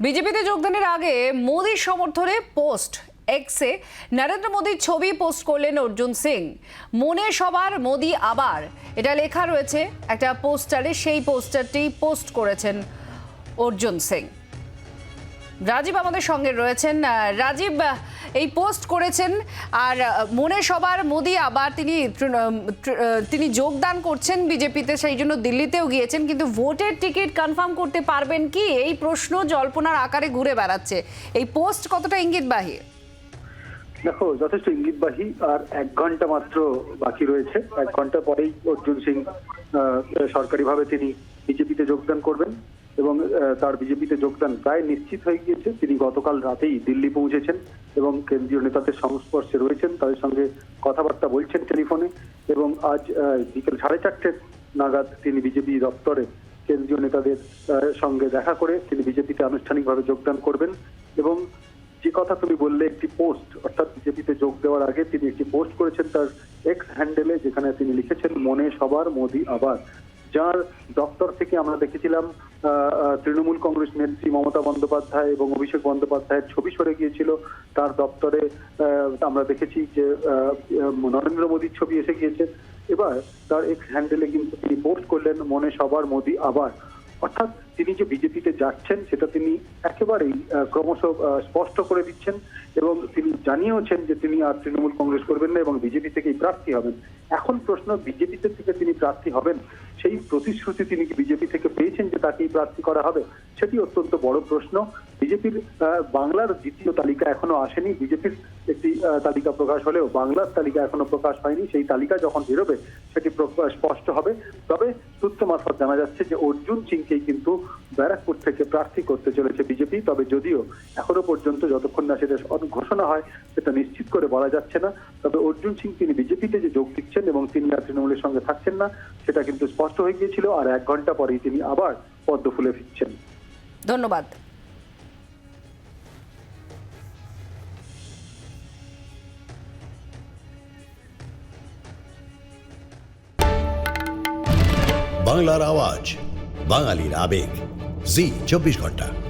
বিজেপিতে যোগদানের আগে মোদির সমর্থনে পোস্ট, এক্সে নরেন্দ্র মোদীর ছবি পোস্ট করলেন অর্জুন সিং। মনে সবার মোদী আবার। এটা লেখা রয়েছে, একটা পোস্টারে সেই পোস্টারটি পোস্ট করেছেন অর্জুন সিং। রাজীব আমাদের সঙ্গে রয়েছেন। রাজীব এই পোস্ট করেছেন আর মনে সবার মোদি আবার তিনি তিনি যোগদান করছেন বিজেপিতে, সেই জন্য দিল্লিতেও গিয়েছেন, কিন্তু ভোটের টিকিট কনফার্ম করতে পারবেন কি? এই প্রশ্ন জল্পনার আকারে ঘুরে বেড়াচ্ছে। এই পোস্ট কতটা ইঙ্গিতবাহী? দেখো, যথেষ্ট ইঙ্গিতবাহী, আর এক ঘণ্টা মাত্র বাকি রয়েছে। এক ঘণ্টা পরেই অর্জুন সিং সরকারিভাবে তিনি বিজেপিতে যোগদান করবেন এবং তার বিজেপিতে যোগদান প্রায় নিশ্চিত হয়ে গিয়েছে। তিনি গতকাল রাতেই দিল্লি পৌঁছেছেন। এবং কেন্দ্রীয় নেতাদের সংস্পর্শে রয়েছেন, তাদের সঙ্গে কথাবার্তা বলছেন টেলিফোনে এবং আজ বিকেল সাড়ে চারটে নাগাদ তিনি বিজেপি দপ্তরে কেন্দ্রীয় নেতাদের সঙ্গে দেখা করে তিনি বিজেপিতে আনুষ্ঠানিকভাবে যোগদান করবেন এবং যে কথা তুমি বললে, একটি পোস্ট, অর্থাৎ বিজেপিতে যোগ দেওয়ার আগে তিনি একটি পোস্ট করেছেন তার এক্স হ্যান্ডেলে যেখানে তিনি লিখেছেন, মনে সবার মোদি আবার। যার দপ্তর থেকে আমরা দেখেছিলাম তৃণমূল কংগ্রেস নেত্রী মমতা বন্দ্যোপাধ্যায় এবং অভিষেক বন্দ্যোপাধ্যায়ের ছবি সরে গিয়েছিল। তার দপ্তরে আমরা দেখেছি যে নরেন্দ্র মোদীর ছবি এসে গিয়েছে। এবার তার এক্স হ্যান্ডেলে কিন্তু তিনি পোস্ট করলেন, মনে সবার মোদি আবার। অর্থাৎ তিনি যে বিজেপিতে যাচ্ছেন, সেটা তিনি একেবারেই ক্রমশ স্পষ্ট করে দিচ্ছেন এবং তিনি জানিয়েওছেন যে তিনি আর তৃণমূল কংগ্রেস করবেন না এবং বিজেপি থেকেই প্রার্থী হবেন। এখন প্রশ্ন, বিজেপিতে থেকে তিনি প্রার্থী হবেন? সেই প্রতিশ্রুতি তিনি বিজেপি থেকে পেয়েছেন যে তাকেই প্রার্থী করা হবে? সেটি অত্যন্ত বড় প্রশ্ন। বিজেপির বাংলার দ্বিতীয় তালিকা এখনও আসেনি। বিজেপির একটি তালিকা প্রকাশ হলেও বাংলার তালিকা এখনও প্রকাশ হয়নি। সেই তালিকা যখন বেরোবে, সেটি স্পষ্ট হবে। তবে সূত্র মারফত জানা যাচ্ছে যে অর্জুন সিংকেই কিন্তু ব্যারাকপুর থেকে প্রার্থী করতে চলেছে বিজেপি তবে যদিও এখনও পর্যন্ত যতক্ষণ না সেটা ঘোষণা হয় সেটা নিশ্চিত করে বলা যাচ্ছে না। তবে অর্জুন সিং তিনি বিজেপিতে যে যোগ দিচ্ছেন এবং তিনি আর তৃণমূলের সঙ্গে থাকছেন না সেটা কিন্তু স্পষ্ট হয়ে গিয়েছিল আর এক ঘণ্টা পরেই তিনি আবার পদ্ম ফুলে ফিরছেন। ধন্যবাদ। বাংলার আওয়াজ বাঙালির আবেগ। জি চব্বিশ ঘণ্টা।